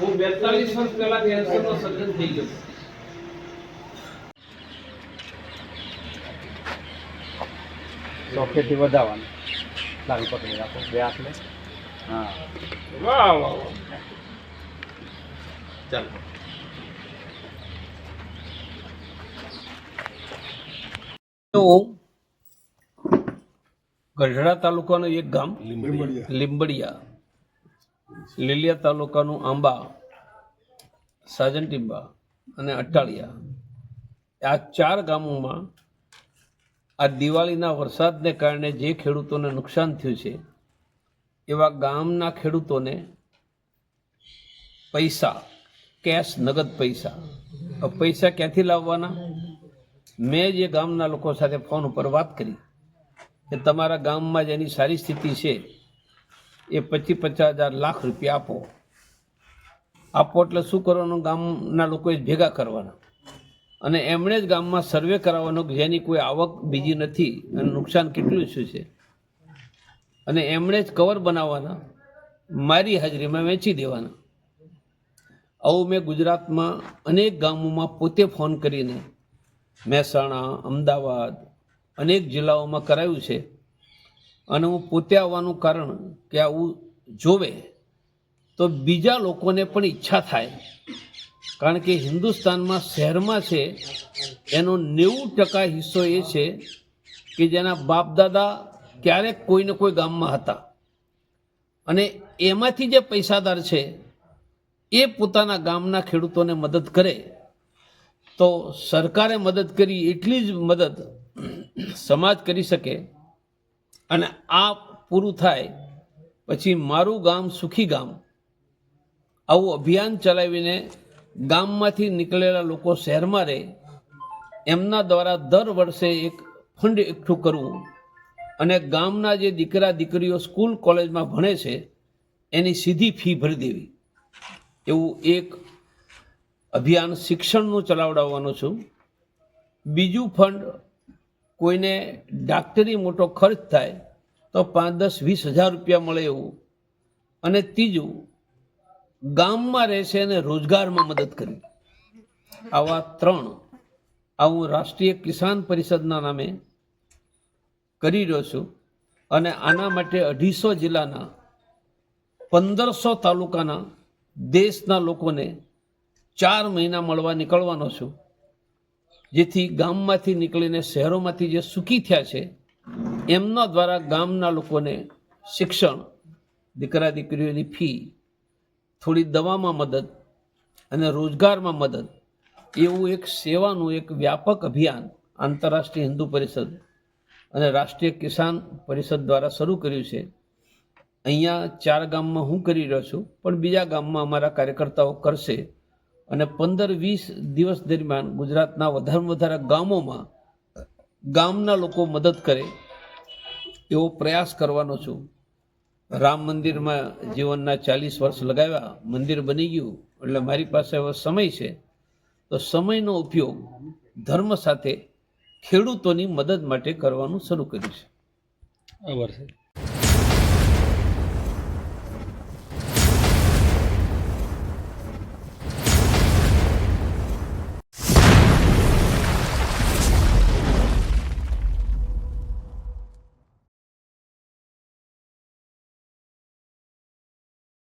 હું બેતાલીસ વર્ષ પહેલા કેન્સરનો સર્જન થઈ ગયો. ચોકેથી વધાવવાનું લાલ પકડી રાખો બે હાથને હા. વાહ વાહ વાહ. ચાલો. ગઢડા તાલુકાનું એક ગામ લીંબડિયા. લીલિયા તાલુકાનું આંબા સાજનટીંબા અને અટાળિયા. આ ચાર ગામોમાં આ દિવાળીના વરસાદને કારણે જે ખેડૂતોને નુકસાન થયું છે, એવા ગામના ખેડૂતોને પૈસા, કેશ, નગદ પૈસા. પૈસા ક્યાંથી લાવવાના? મેં જે ગામના લોકો સાથે ફોન ઉપર વાત કરી કે તમારા ગામમાં જેની સારી સ્થિતિ છે. એ પચીસ પચાસ હજાર લાખ રૂપિયા આપો. આપો એટલે શું કરવાનું? ગામના લોકોએ ભેગા કરવાના. અને એમણે જ ગામમાં સર્વે કરાવવાનો જેની કોઈ આવક બીજી નથી. અને નુકસાન કેટલું શું છે? અને એમણે જ કવર બનાવવાના. મારી હાજરીમાં વેચી દેવાના. આવું મેં ગુજરાતમાં અનેક ગામોમાં પોતે ફોન કરીને મહેસાણા, અમદાવાદ અનેક જિલ્લાઓમાં કરાયું છે. અને હું પોતે આવવાનું કારણ કે આવું જોવે, તો બીજા લોકોને પણ ઈચ્છા થાય. કારણ કે હિન્દુસ્તાનમાં શહેરમાં છે, એનો નેવું ટકા હિસ્સો એ છે કે જેના બાપ દાદા ક્યારેક કોઈને કોઈ ગામમાં હતા. અને એમાંથી જે પૈસાદાર છે, એ પોતાના ગામના ખેડૂતોને મદદ કરે. તો સરકારે મદદ કરી, એટલી જ મદદ સમાજ કરી શકે. અને આ પૂરું થાય, પછી મારું ગામ સુખી ગામ. આવું અભિયાન ચલાવીને ગામમાંથી નીકળેલા લોકો શહેરમાં રહે, એમના દ્વારા દર વર્ષે એક ફંડ એકઠું કરવું અને ગામના જે દીકરા દીકરીઓ સ્કૂલ કોલેજમાં ભણે છે, એની સીધી ફી ભરી દેવી. એવું એક અભિયાન શિક્ષણનું ચલાવડાવવાનું છું. બીજું ફંડ કોઈને ડાક્ટરી મોટો ખર્ચ થાય તો પાંચ, દસ, વીસ હજાર રૂપિયા મળે એવું. અને ત્રીજું, ગામમાં રહેશે અને રોજગારમાં મદદ કરી. આવા ત્રણ આ હું રાષ્ટ્રીય કિસાન પરિષદના નામે કરી રહ્યો છું. અને આના માટે અઢીસો જિલ્લાના પંદરસો તાલુકાના દેશના લોકોને ચાર મહિના મળવા નીકળવાનો છું. જેથી ગામમાંથી નીકળીને શહેરોમાંથી જે સુખી થયા છે, એમના દ્વારા ગામના લોકોને શિક્ષણ, દીકરા દીકરીઓની ફી, થોડી દવામાં મદદ અને રોજગારમાં મદદ, એવું એક સેવાનું એક વ્યાપક અભિયાન આંતરરાષ્ટ્રીય હિન્દુ પરિષદ અને રાષ્ટ્રીય કિસાન પરિષદ દ્વારા શરૂ કર્યું છે. અહીંયા ચાર ગામમાં હું કરી રહ્યો છું, પણ બીજા ગામમાં અમારા કાર્યકર્તાઓ કરશે. અને પંદર વીસ દિવસ દરમિયાન ગુજરાતના વધારેમાં વધારે ગામોમાં ગામના લોકો મદદ કરે એવો પ્રયાસ કરવાનો છું. રામ મંદિરમાં જીવનના ચાલીસ વર્ષ લગાવ્યા, મંદિર બની ગયું, એટલે મારી પાસે હવે સમય છે. તો સમયનો ઉપયોગ ધર્મ સાથે ખેડૂતોની મદદ માટે કરવાનું શરૂ કર્યું છે. આભાર છે